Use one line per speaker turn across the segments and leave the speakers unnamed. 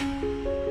Música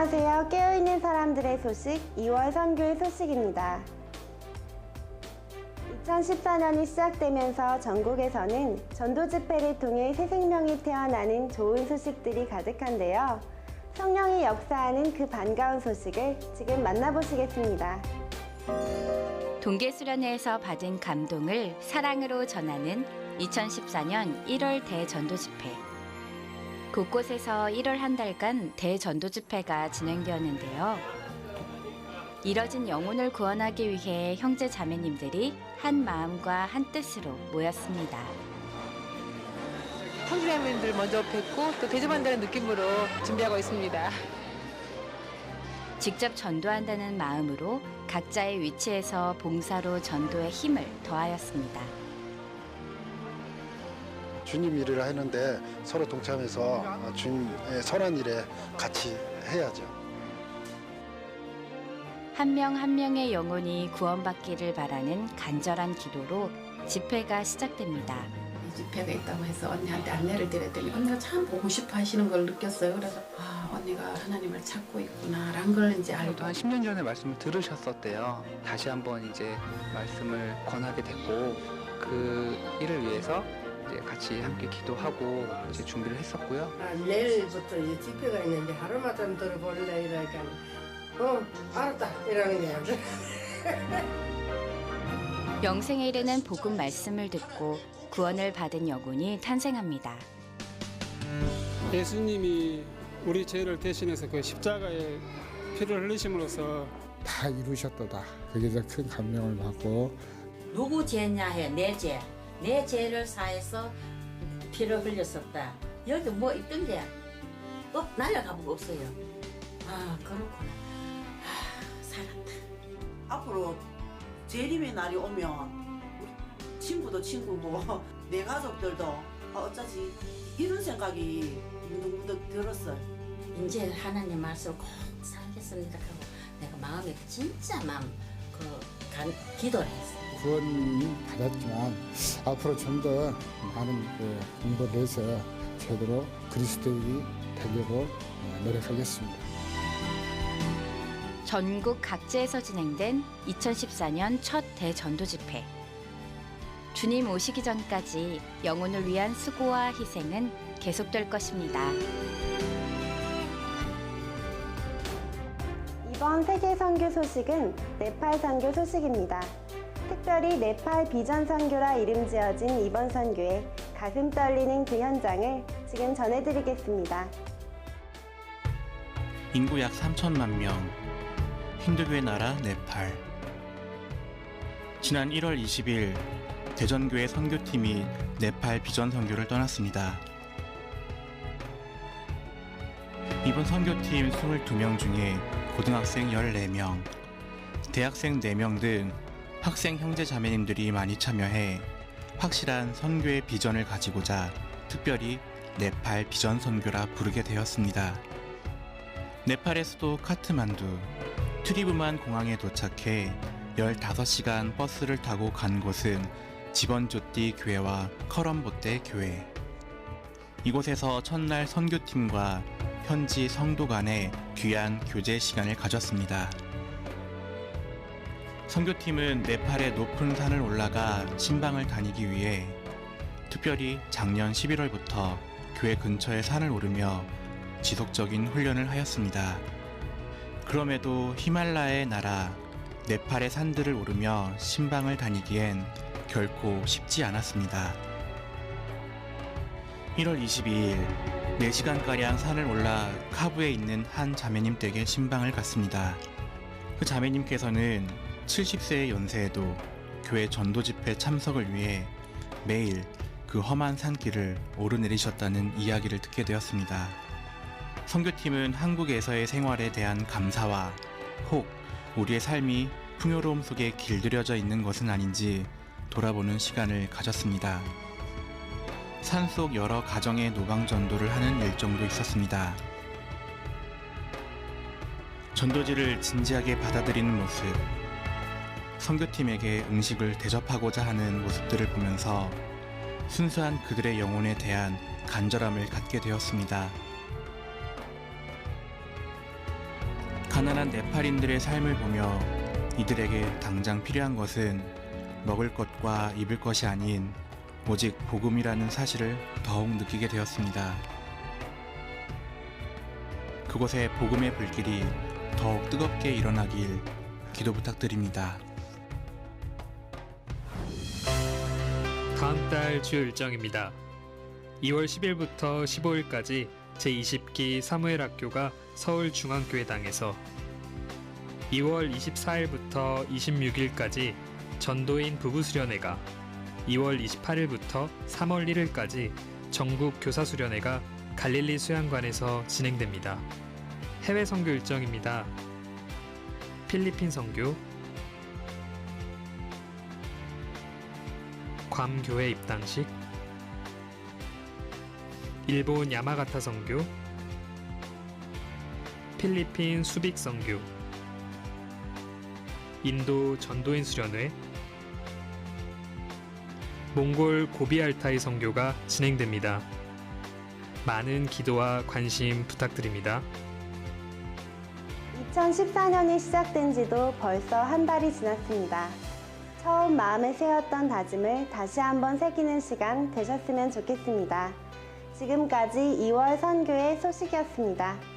안녕하세요. 깨어있는 사람들의 소식 2월 선교의 소식입니다. 2014년이 시작되면서 전국에서는 전도 집회를 통해 새 생명이 태어나는 좋은 소식들이 가득한데요. 성령이 역사하는 그 반가운 소식을 지금 만나보시겠습니다.
동계 수련회에서 받은 감동을 사랑으로 전하는 2014년 1월 대전도 집회. 곳곳에서 1월 한 달간 대전도 집회가 진행되었는데요. 이뤄진 영혼을 구원하기 위해 형제 자매님들이 한 마음과 한 뜻으로 모였습니다.
형제자매님들 먼저 뵙고 또 대접한다는 느낌으로 준비하고 있습니다.
직접 전도한다는 마음으로 각자의 위치에서 봉사로 전도의 힘을 더하였습니다.
주님 일을 하는데 서로 동참해서 주님의 선한 일에 같이 해야죠.
한명한 명의 영혼이 구원받기를 바라는 간절한 기도로 집회가 시작됩니다.
이 집회가 있다고 해서 언니한테 안내를 드렸더니 언니가 참 보고 싶어 하시는 걸 느꼈어요. 그래서 아 언니가 하나님을 찾고 있구나라는 걸 이제 알고
한 10년 전에 말씀을 들으셨었대요. 다시 한번 이제 말씀을 권하게 됐고 그 일을 위해서 이제 같이 함께 기도하고 이제 준비를 했었고요.
아, 내일부터 이제 집회가 있는데 하루만 좀 들어볼래 이러니까 어 알았다 이러는 거야
영생에 이르는 복음 말씀을 듣고 구원을 받은 영혼이 탄생합니다.
예수님이 우리 죄를 대신해서 그 십자가에 피를 흘리심으로써
다 이루셨도다. 그게 더큰 감명을 받고
누구 죄냐 해 내 죄. 내 죄를 사해서 피를 흘렸었다. 여기 뭐 있던 게또 날아가본 거 없어요. 아 그렇구나. 아 살았다.
앞으로 재림의 날이 오면 우리 친구도 친구고 내 가족들도 아, 어쩌지 이런 생각이 문득문득 들었어요.
이제 하나님 말씀 꼭 살겠습니다 하고 내가 마음에 진짜 마음 그 간, 기도를 했어 요.
구원 받았지만 앞으로 좀 더 많은 그 공부를 해서 제대로 그리스도인이 되려고 어, 노력하겠습니다.
전국 각지에서 진행된 2014년 첫 대전도 집회. 주님 오시기 전까지 영혼을 위한 수고와 희생은 계속될 것입니다.
이번 세계 선교 소식은 네팔 선교 소식입니다. 특별히 네팔 비전 선교라 이름 지어진 이번 선교에 가슴 떨리는 그 현장을 지금 전해드리겠습니다.
인구 약 3천만 명, 힌두교의 나라 네팔. 지난 1월 20일 대전교회 선교팀이 네팔 비전 선교를 떠났습니다. 이번 선교팀 22명 중에 고등학생 14명, 대학생 4명 등 학생 형제 자매님들이 많이 참여해 확실한 선교의 비전을 가지고자 특별히 네팔 비전 선교라 부르게 되었습니다. 네팔의 수도 카트만두, 트리브만 공항에 도착해 15시간 버스를 타고 간 곳은 지번조띠 교회와 커럼보떼 교회. 이곳에서 첫날 선교팀과 현지 성도 간의 귀한 교제 시간을 가졌습니다. 선교팀은 네팔의 높은 산을 올라가 신방을 다니기 위해 특별히 작년 11월부터 교회 근처의 산을 오르며 지속적인 훈련을 하였습니다. 그럼에도 히말라야의 나라 네팔의 산들을 오르며 신방을 다니기엔 결코 쉽지 않았습니다. 1월 22일 4시간가량 산을 올라 카부에 있는 한 자매님 댁에 신방을 갔습니다. 그 자매님께서는 70세의 연세에도 교회 전도 집회 참석을 위해 매일 그 험한 산길을 오르내리셨다는 이야기를 듣게 되었습니다. 선교팀은 한국에서의 생활에 대한 감사와 혹 우리의 삶이 풍요로움 속에 길들여져 있는 것은 아닌지 돌아보는 시간을 가졌습니다. 산속 여러 가정의 노방 전도를 하는 일정도 있었습니다. 전도지를 진지하게 받아들이는 모습, 선교팀에게 음식을 대접하고자 하는 모습들을 보면서 순수한 그들의 영혼에 대한 간절함을 갖게 되었습니다. 가난한 네팔인들의 삶을 보며 이들에게 당장 필요한 것은 먹을 것과 입을 것이 아닌 오직 복음이라는 사실을 더욱 느끼게 되었습니다. 그곳에 복음의 불길이 더욱 뜨겁게 일어나길 기도 부탁드립니다.
다음 달 주요 일정입니다. 2월 10일부터 15일까지 제20기 사무엘 학교가 서울중앙교회당에서 2월 24일부터 26일까지 전도인 부부수련회가 2월 28일부터 3월 1일까지 전국 교사수련회가 갈릴리 수양관에서 진행됩니다. 해외 선교 일정입니다. 필리핀 선교, 괌 교회 입당식, 일본 야마가타 선교, 필리핀 수빅 선교, 인도 전도인 수련회, 몽골 고비알타이 선교가 진행됩니다. 많은 기도와 관심 부탁드립니다.
2014년이 시작된 지도 벌써 한 달이 지났습니다. 처음 마음에 세웠던 다짐을 다시 한번 새기는 시간 되셨으면 좋겠습니다. 지금까지 2월 선교의 소식이었습니다.